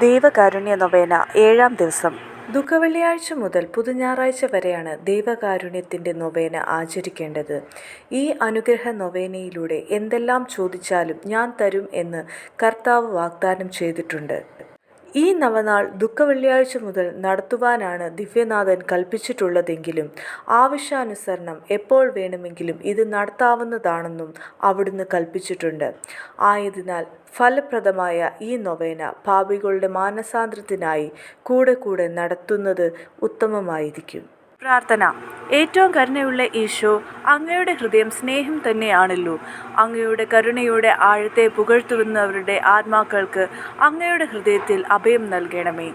ദൈവകാരുണ്യ നൊവേന ഏഴാം ദിവസം. ദുഃഖവെള്ളിയാഴ്ച മുതൽ പുതുഞാറാഴ്ച വരെയാണ് ദൈവകാരുണ്യത്തിന്റെ നൊവേന ആചരിക്കേണ്ടത്. ഈ അനുഗ്രഹ നൊവേനയിലൂടെ എന്തെല്ലാം ചോദിച്ചാലും ഞാൻ തരും എന്ന് കർത്താവ് വാഗ്ദാനം ചെയ്തിട്ടുണ്ട്. ഈ നവനാൾ ദുഃഖവെള്ളിയാഴ്ച മുതൽ നടത്തുവാനാണ് ദിവ്യനാഥൻ കൽപ്പിച്ചിട്ടുള്ളതെങ്കിലും ആവശ്യാനുസരണം എപ്പോൾ വേണമെങ്കിലും ഇത് നടത്താവുന്നതാണെന്നും അവിടുന്ന് കൽപ്പിച്ചിട്ടുണ്ട്. ആയതിനാൽ ഫലപ്രദമായ ഈ നൊവേന പാപികളുടെ മാനസാന്തരത്തിനായി കൂടെ കൂടെ നടത്തുന്നത് ഉത്തമമായിരിക്കും. പ്രാർത്ഥന. ഏറ്റവും കരുണയുള്ള ഈശോ അങ്ങയുടെ ഹൃദയം സ്നേഹം തന്നെയാണല്ലോ. അങ്ങയുടെ കരുണയുടെ ആഴത്തെ പുകഴ്ത്തുന്നവരുടെ ആത്മാക്കൾക്ക് അങ്ങയുടെ ഹൃദയത്തിൽ അഭയം നൽകണമേ.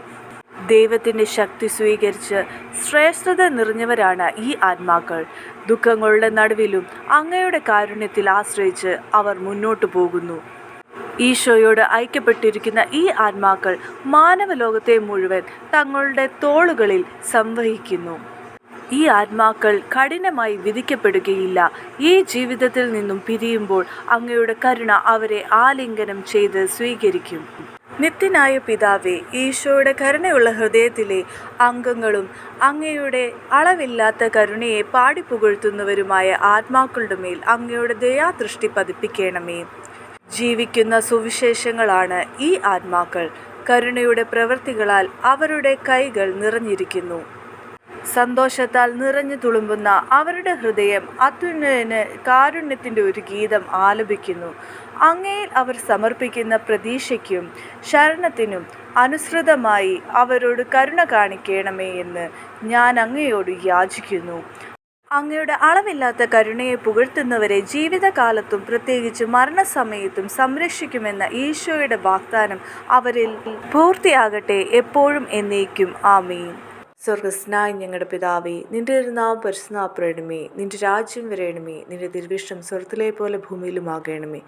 ദൈവത്തിന്റെ ശക്തി സ്വീകരിച്ച് ശ്രേഷ്ഠത നിറഞ്ഞവരാണ് ഈ ആത്മാക്കൾ. ദുഃഖങ്ങളുടെ നടുവിലും അങ്ങയുടെ കാരുണ്യത്തിൽ ആശ്രയിച്ച് അവർ മുന്നോട്ടു പോകുന്നു. ഈശോയോട് ഐക്യപ്പെട്ടിരിക്കുന്ന ഈ ആത്മാക്കൾ മാനവലോകത്തെ മുഴുവൻ തങ്ങളുടെ തോളുകളിൽ സംവഹിക്കുന്നു. ഈ ആത്മാക്കൾ കഠിനമായി വിധിക്കപ്പെടുകയില്ല. ഈ ജീവിതത്തിൽ നിന്നും പിരിയുമ്പോൾ അങ്ങയുടെ കരുണ അവരെ ആലിംഗനം ചെയ്ത് സ്വീകരിക്കും. നിത്യനായ പിതാവേ ഈശോയുടെ കരുണയുള്ള ഹൃദയത്തിലെ അംഗങ്ങളും അങ്ങയുടെ അളവില്ലാത്ത കരുണയെ പാടിപ്പുകഴ്ത്തുന്നവരുമായ ആത്മാക്കളുടെ മേൽ അങ്ങയുടെ ദയാദൃഷ്ടി പതിപ്പിക്കണമേ. ജീവിക്കുന്ന സുവിശേഷങ്ങളാണ് ഈ ആത്മാക്കൾ. കരുണയുടെ പ്രവൃത്തികളാൽ അവരുടെ കൈകൾ നിറഞ്ഞിരിക്കുന്നു. സന്തോഷത്താൽ നിറഞ്ഞു തുളുമ്പുന്ന അവരുടെ ഹൃദയം അത്യുന്നതന് കാരുണ്യത്തിന്റെ ഒരു ഗീതം ആലപിക്കുന്നു. അങ്ങയിൽ അവർ സമർപ്പിക്കുന്ന പ്രതീക്ഷയ്ക്കും ശരണത്തിനും അനുസൃതമായി അവരോട് കരുണ കാണിക്കണമേ എന്ന് ഞാൻ അങ്ങയോട് യാചിക്കുന്നു. അങ്ങയുടെ അളവില്ലാത്ത കരുണയെ പുകഴ്ത്തുന്നവരെ ജീവിതകാലത്തും പ്രത്യേകിച്ച് മരണസമയത്തും സംരക്ഷിക്കുമെന്ന ഈശോയുടെ വാഗ്ദാനം അവരിൽ പൂർത്തിയാകട്ടെ എപ്പോഴും എന്നേക്കും. ആമീൻ. സ്വർഗസ്നായ ഞങ്ങളുടെ പിതാവേ നിന്റെ നാം പരിശുനാപ്പറയണമേ നിന്റെ രാജ്യം വരയണമേ നിന്റെ ദീർഘിഷ്ടം സ്വർത്തിലെ പോലെ ഭൂമിയിലുമാകണമേ.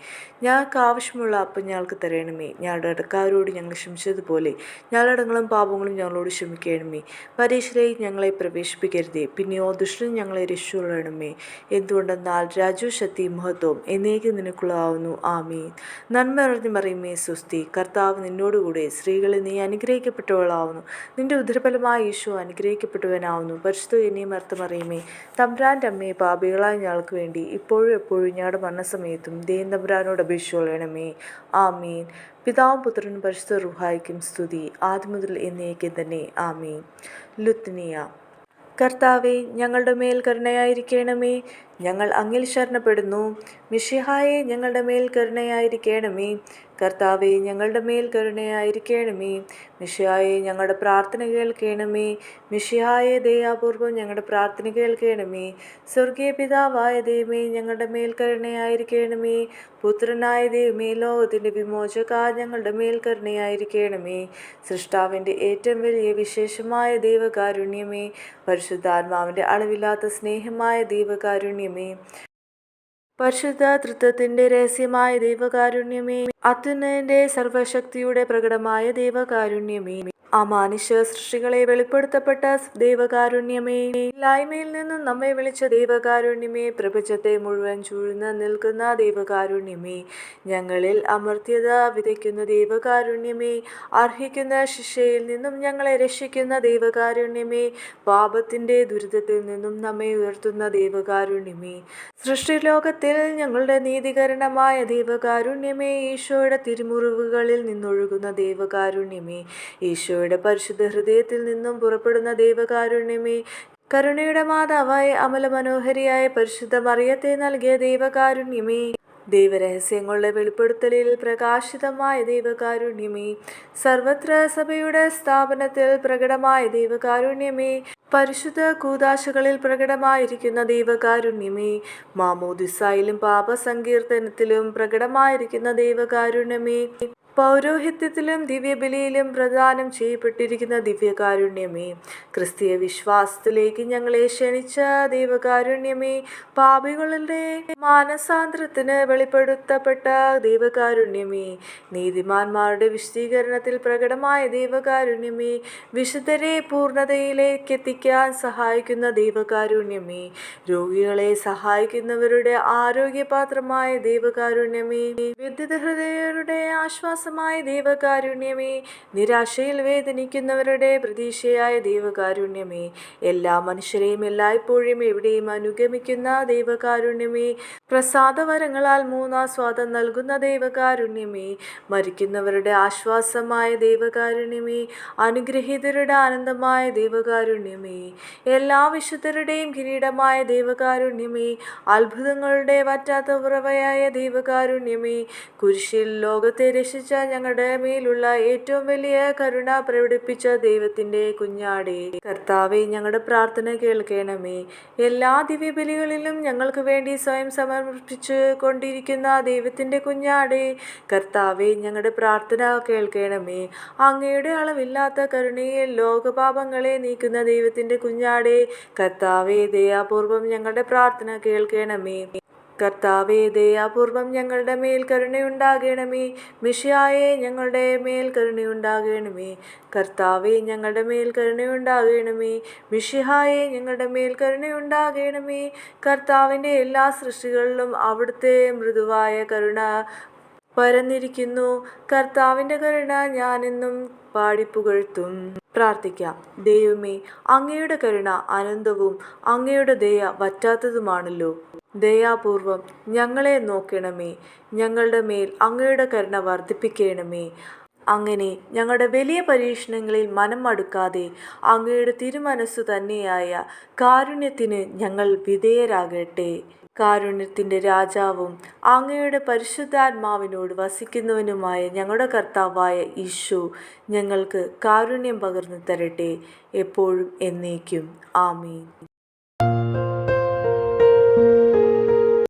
ഞങ്ങൾക്ക് ആവശ്യമുള്ള അപ്പം ഞങ്ങൾക്ക് തരണമേ. ഞങ്ങളുടെ ഇടക്കാരോട് ഞങ്ങൾ ക്ഷമിച്ചതുപോലെ ഞങ്ങളടങ്ങളും പാപങ്ങളും ഞങ്ങളോട് ക്ഷമിക്കണമേ. പരീക്ഷയിലേക്ക് ഞങ്ങളെ പ്രവേശിപ്പിക്കരുതേ. പിന്നെയോ ദുഷ്ടൻ ഞങ്ങളെ രക്ഷിക്കണമേ എന്തുകൊണ്ടെന്നാൽ രാജു ശക്തി മഹത്വം എന്നേക്ക് നിനക്കുള്ളതാവുന്നു. ആമീൻ. നന്മ അറിഞ്ഞു മറിയുമേ സുസ്തി കർത്താവ് നിന്നോടുകൂടെ സ്ത്രീകളെ നീ അനുഗ്രഹിക്കപ്പെട്ടവളാവുന്നു. നിന്റെ ഉദരഫലമായ ഈശോ അനുഗ്രഹിക്കപ്പെട്ടവനാവുന്നു. പരിശുദ്ധ ഇനിയും അർത്ഥമറിയുമേ. തമ്പ്രാന്റെ അമ്മയെ പാപികളായ ഞങ്ങൾക്ക് വേണ്ടി ഇപ്പോഴും എപ്പോഴും ഞങ്ങളുടെ മരണസമയത്തും ദേൻ തമ്പ്രാനോട് അപേക്ഷിച്ചുകൊള്ളണമേ. ആമീൻ. പിതാവും പുത്രനും പരിശുദ്ധ റുഹായിക്കും സ്തുതി. ആദ്യം മുതൽ എന്നേക്കും തന്നെ. ആമീൻ. ലുത്നിയ. കർത്താവെ ഞങ്ങളുടെ മേൽ കരുണയായിരിക്കണമേ. ഞങ്ങൾ അങ്ങിൽ ശരണപ്പെടുന്നു. മിഷിഹായെ ഞങ്ങളുടെ മേൽ കരുണയായിരിക്കണമേ. കർത്താവെ ഞങ്ങളുടെ മേൽ കരുണയായിരിക്കണമേ. മിഷിഹായെ ഞങ്ങളുടെ പ്രാർത്ഥന കേൾക്കണമേ. മിഷിഹായെ ദയാപൂർവം ഞങ്ങളുടെ പ്രാർത്ഥന കേൾക്കണമേ. സ്വർഗീയ പിതാവായ ദൈവമേ ഞങ്ങളുടെ മേൽ കരുണയായിരിക്കണമേ. പുത്രനായ ദൈവമേ ലോകത്തിന്റെ വിമോചക ഞങ്ങളുടെ മേൽ കരുണയായിരിക്കണമേ. സൃഷ്ടാവിന്റെ ഏറ്റവും വലിയ വിശേഷമായ ദൈവകാരുണ്യമേ പരിശുദ്ധാത്മാവിന്റെ അളവില്ലാത്ത സ്നേഹമായ ദൈവകാരുണ്യമേ. പരിശുദ്ധ തൃത്വത്തിന്റെ രഹസ്യമായ ദൈവകാരുണ്യമേ. അത്യുന്നതിന്റെ സർവശക്തിയുടെ പ്രകടമായ ദൈവകാരുണ്യമേ. അമാനുഷ സൃഷ്ടികളെ വെളിപ്പെടുത്തപ്പെട്ട ദൈവകാരുണ്യമേ. ഇല്ലായ്മയിൽ നിന്നും നമ്മെ വിളിച്ച ദൈവകാരുണ്യമേ. പ്രപഞ്ചത്തെ മുഴുവൻ ചൂഴ്ന്ന് നിൽക്കുന്ന ദൈവകാരുണ്യമേ. ഞങ്ങളിൽ അമർത്യത വിതയ്ക്കുന്ന ദൈവകാരുണ്യമേ. അർഹിക്കുന്ന ശിക്ഷയിൽ നിന്നും ഞങ്ങളെ രക്ഷിക്കുന്ന ദൈവകാരുണ്യമേ. പാപത്തിന്റെ ദുരിതത്തിൽ നിന്നും നമ്മെ ഉയർത്തുന്ന ദൈവകാരുണ്യമേ. സൃഷ്ടിലോകത്തിൽ ഞങ്ങളുടെ നീതികരണമായ ദൈവകാരുണ്യമേ. ഈശോയുടെ തിരുമുറിവുകളിൽ നിന്നൊഴുകുന്ന ദൈവകാരുണ്യമേ. ഈശോയുടെ പരിശുദ്ധ ഹൃദയത്തിൽ നിന്നും പുറപ്പെടുന്ന ദൈവകാരുണ്യമേ കരുണയുടെ മാതാവായ അമല മനോഹരിയായ പരിശുദ്ധ മറിയത്തെ നൽകിയ ദൈവകാരുണ്യമേ ദൈവരഹസ്യങ്ങളുടെ വെളിപ്പെടുത്തലിൽ പ്രകാശിതമായ ദൈവകാരുണ്യമേ സർവത്ര സഭയുടെ സ്ഥാപനത്തിൽ പ്രകടമായ ദൈവകാരുണ്യമേ പരിശുദ്ധ കൂതാശകളിൽ പ്രകടമായിരിക്കുന്ന ദൈവകാരുണ്യമേ മാമോദിസായിലും പാപസങ്കീർത്തനത്തിലും പ്രകടമായിരിക്കുന്ന ദൈവകാരുണ്യമേ പൗരോഹിത്യത്തിലും ദിവ്യബലിയിലും പ്രദാനം ചെയ്യപ്പെട്ടിരിക്കുന്ന ദിവ്യകാരുണ്യമേ ക്രിസ്തീയ വിശ്വാസത്തിലേക്ക് ഞങ്ങളെ ക്ഷണിച്ച ദൈവകാരുണ്യമേ പാപികളുടെ മാനസാന്തരത്തിന് വെളിപ്പെടുത്തപ്പെട്ട ദൈവകാരുണ്യമേ നീതിമാന്മാരുടെ വിശദീകരണത്തിൽ പ്രകടമായ ദൈവകാരുണ്യമേ വിശുദ്ധരെ പൂർണതയിലേക്ക് എത്തിക്കാൻ സഹായിക്കുന്ന ദൈവകാരുണ്യമേ രോഗികളെ സഹായിക്കുന്നവരുടെ ആരോഗ്യപാത്രമായ ദൈവകാരുണ്യമേ വിദ്യുത ഹൃദയരുടെ ആശ്വാസ ആശ്വാസമായ ദൈവകാരുണ്യമേ നിരാശയിൽ വേദനിക്കുന്നവരുടെ പ്രതീക്ഷയായ ദൈവകാരുണ്യമേ. എല്ലാ മനുഷ്യരെയും എല്ലായ്പ്പോഴും എവിടെയും അനുഗമിക്കുന്ന ദൈവകാരുണ്യമേ. പ്രസാദവരങ്ങളാൽ മൂന്നാം സ്വാദം നൽകുന്ന ദൈവകാരുണ്യമേ. മരിക്കുന്നവരുടെ ആശ്വാസമായ ദൈവകാരുണ്യമേ. അനുഗ്രഹീതരുടെ ആനന്ദമായ ദൈവകാരുണ്യമേ. എല്ലാ വിശുദ്ധരുടെയും കിരീടമായ ദൈവകാരുണ്യമേ. അത്ഭുതങ്ങളുടെ വറ്റാത്ത ഉറവയായ ദൈവകാരുണ്യമേ. കുരിശിൽ ലോകത്തെ രക്ഷിച്ച ഞങ്ങളുടെ മേലുള്ള ഏറ്റവും വലിയ കരുണ പ്രകടിപ്പിച്ച ദൈവത്തിന്റെ കുഞ്ഞാടി. കർത്താവെ ഞങ്ങളുടെ പ്രാർത്ഥന കേൾക്കണമേ. എല്ലാ ദിവ്യബലികളിലും ഞങ്ങൾക്ക് വേണ്ടി സ്വയം സമർപ്പിച്ച് കൊണ്ടിരിക്കുന്ന ദൈവത്തിന്റെ കുഞ്ഞാടി. കർത്താവെ ഞങ്ങളുടെ പ്രാർത്ഥന കേൾക്കണമേ. അങ്ങയുടെ അളവില്ലാത്ത കരുണയിൽ ലോകപാപങ്ങളെ നീക്കുന്ന ദൈവത്തിന്റെ കുഞ്ഞാടെ. കർത്താവെ ദയാപൂർവം ഞങ്ങളുടെ പ്രാർത്ഥന കേൾക്കണമേ. കർത്താവേ ദയാപൂർവം ഞങ്ങളുടെ മേൽ കരുണയുണ്ടാകണമേ. മിഷിയായെ ഞങ്ങളുടെ മേൽ കരുണയുണ്ടാകണമേ. കർത്താവേ ഞങ്ങളുടെ മേൽ കരുണയുണ്ടാകണമേ. മിഷിഹായെ ഞങ്ങളുടെ മേൽ കരുണയുണ്ടാകണമേ. കർത്താവിന്റെ എല്ലാ സൃഷ്ടികളിലും അവിടുത്തെ മൃദുവായ കരുണ പരന്നിരിക്കുന്നു. കർത്താവിന്റെ കരുണ ഞാനെന്നും പാടിപ്പുകഴ്ത്തും പ്രാർത്ഥിക്കാം. ദൈവമേ അങ്ങയുടെ കരുണ അനന്തവും അങ്ങയുടെ ദയ വറ്റാത്തതുമാണല്ലോ. ദയാപൂർവം ഞങ്ങളെ നോക്കണമേ. ഞങ്ങളുടെ മേൽ അങ്ങയുടെ കരുണ വർദ്ധിപ്പിക്കണമേ. അങ്ങനെ ഞങ്ങളുടെ വലിയ പരീക്ഷണങ്ങളിൽ മനം മടുക്കാതെ അങ്ങയുടെ തിരുമനസ്സു തന്നെയായ കാരുണ്യത്തിന് ഞങ്ങൾ വിധേയരാകട്ടെ. കാരുണ്യത്തിന്റെ രാജാവും അങ്ങയുടെ പരിശുദ്ധാത്മാവിനോട് വസിക്കുന്നവനുമായ ഞങ്ങളുടെ കർത്താവായ ഈശോ ഞങ്ങൾക്ക് കാരുണ്യം പകർന്നു തരട്ടെ. എപ്പോഴും എന്നേക്കും. ആമീൻ.